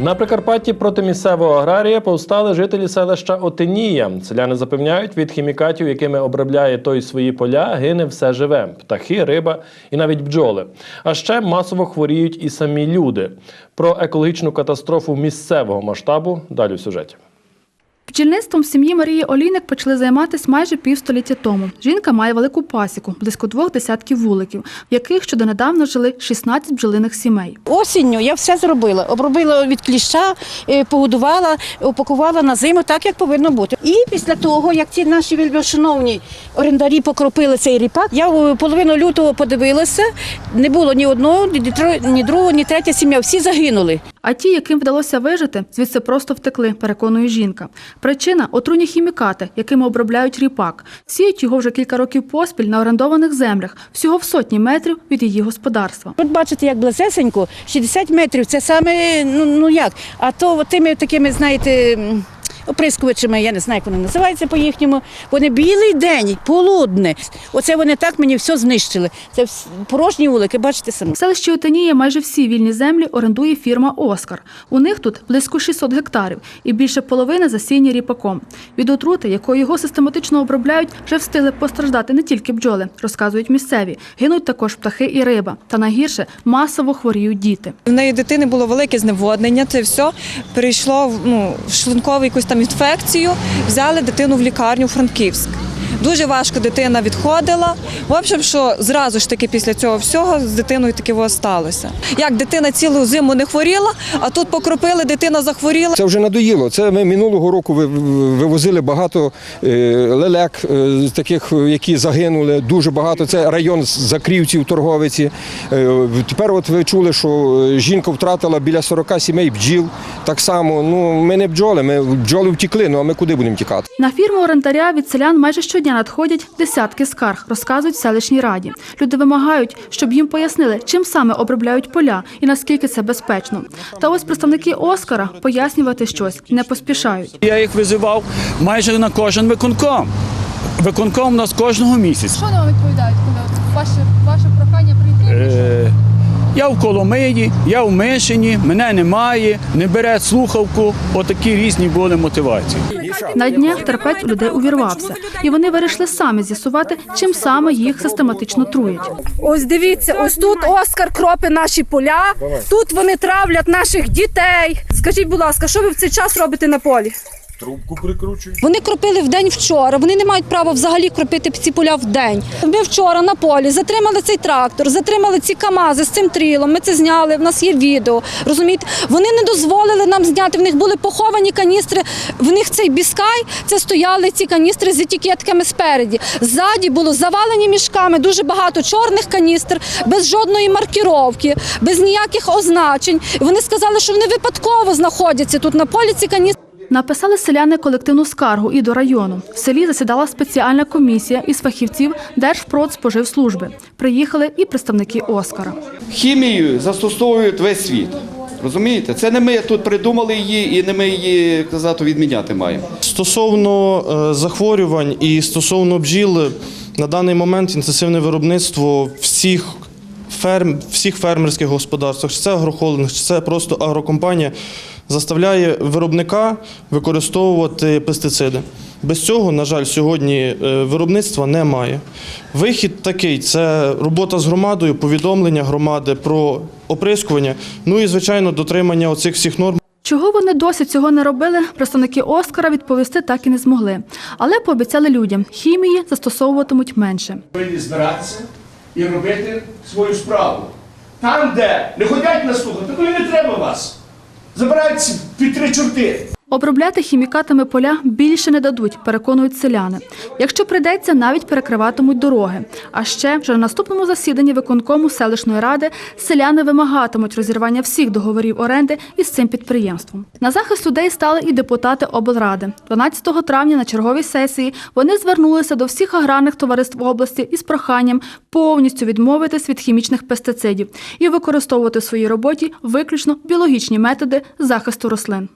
На Прикарпатті проти місцевого аграрія повстали жителі селища Отинія. Селяни запевняють, від хімікатів, якими обробляє той свої поля, гине все живе: птахи, риба і навіть бджоли. А ще масово хворіють і самі люди. Про екологічну катастрофу місцевого масштабу далі в сюжеті. Бджільництвом сім'ї Марії Олійник почали займатися майже півстоліття тому. Жінка має велику пасіку, близько двох десятків вуликів, в яких ще донедавна жили 16 бджолиних сімей. Осінню я все зробила. Обробила від кліща, е, погодувала, упакувала на зиму так, як повинно бути. І після того, як ці наші вельмишановні орендарі покропили цей ріпак, я половину лютого подивилася, не було ні одного, ні другого, ні третя сім'я. Всі загинули. А ті, яким вдалося вижити, звідси просто втекли, переконує жінка. Причина отруйні хімікати, якими обробляють ріпак. Сіють його вже кілька років поспіль на орендованих землях, всього в сотні метрів від її господарства. От бачите, як близесенько, 60 метрів, це саме, ну, ну як, а то тими такими, знаєте, оприскувачами, я не знаю, як вони називаються по-їхньому, вони білий день, полудне. Оце вони так мені все знищили. Це порожні вулики, бачите самі. В селищі Отинія майже всі вільні землі орендує фірма Оскар. У них тут близько 600 гектарів і більше половини засіяні ріпаком. Від отрути, якою його систематично обробляють, вже встигли постраждати не тільки бджоли, розказують місцеві. Гинуть також птахи і риба. Та найгірше масово хворіють діти. В неї дитини було велике зневоднення. Це все перейшло в, ну, в шлункову якусь там інфекцію. Взяли дитину в лікарню Франківськ. Дуже важко дитина відходила. В общем, що зразу ж таки після цього всього з дитиною таки сталося. Як дитина цілу зиму не хворіла, а тут покропили, дитина захворіла. Це вже надоїло. Це ми минулого року вивозили багато е, лелек, е, таких, які загинули. Дуже багато. Це район Закрівців, Торговиці. Е, Тепер от ви чули, що жінка втратила біля 40 сімей бджіл. Так само, ну ми не бджоли, ми бджоли втікли, ну а ми куди будемо тікати? На фірму орендаря від селян майже щодня надходять десятки скарг, розказують в селищній раді. Люди вимагають, щоб їм пояснили, чим саме обробляють поля і наскільки це безпечно. Та ось представники Оскара пояснювати щось не поспішають. Я їх визивав майже на кожен виконком. Виконком у нас кожного місяця. Що вам відповідають, коли ваше, ваше прохання прийти? Е, я в Коломиї, я в Мишині, мене немає, не бере слухавку. Отакі різні були мотивації. На днях терпець у людей увірвався, і вони вирішили самі з'ясувати, чим саме їх систематично труять. Ось дивіться, ось тут Оскар кропить наші поля. Тут вони травлять наших дітей. Скажіть, будь ласка, що ви в цей час робите на полі? Вони кропили в день вчора. Вони не мають права взагалі кропити ці поля в день. Ми вчора на полі затримали цей трактор, затримали ці камази з цим трілом. Ми це зняли. В нас є відео. Розумієте, вони не дозволили нам зняти. В них були поховані каністри. В них цей біскай. Це стояли ці каністри з етикетками спереді. Ззаді було завалені мішками. Дуже багато чорних каністр, без жодної маркіровки, без ніяких означень. Вони сказали, що вони випадково знаходяться тут на полі. Ці каністри. Написали селяни колективну скаргу і до району. В селі засідала спеціальна комісія із фахівців Держпродспоживслужби. Приїхали і представники Оскара. хімію застосовують весь світ. Розумієте? Це не ми тут придумали її і не ми її казати відміняти маємо. Стосовно е, захворювань і стосовно бджіл, на даний момент інтенсивне виробництво всіх ферм, всіх фермерських господарствах, чи це агрохолдинг, чи це просто агрокомпанія, заставляє виробника використовувати пестициди. Без цього, на жаль, сьогодні е, виробництва немає. Вихід такий це робота з громадою, повідомлення громади про оприскування, ну і звичайно дотримання оцих всіх норм. Чого вони досі цього не робили, представники Оскара відповісти так і не змогли. Але пообіцяли людям, хімії застосовуватимуть менше. повинні збиратися і робити свою справу. Там, де не ходять на слухати, то не треба вас. Забирайте під три чорти. Обробляти хімікатами поля більше не дадуть, переконують селяни. Якщо прийдеться, навіть перекриватимуть дороги. А ще вже на наступному засіданні виконкому селищної ради селяни вимагатимуть розірвання всіх договорів оренди із цим підприємством. На захист людей стали і депутати облради. 12 травня на черговій сесії вони звернулися до всіх аграрних товариств області із проханням повністю відмовитись від хімічних пестицидів і використовувати в своїй роботі виключно біологічні методи захисту рослин.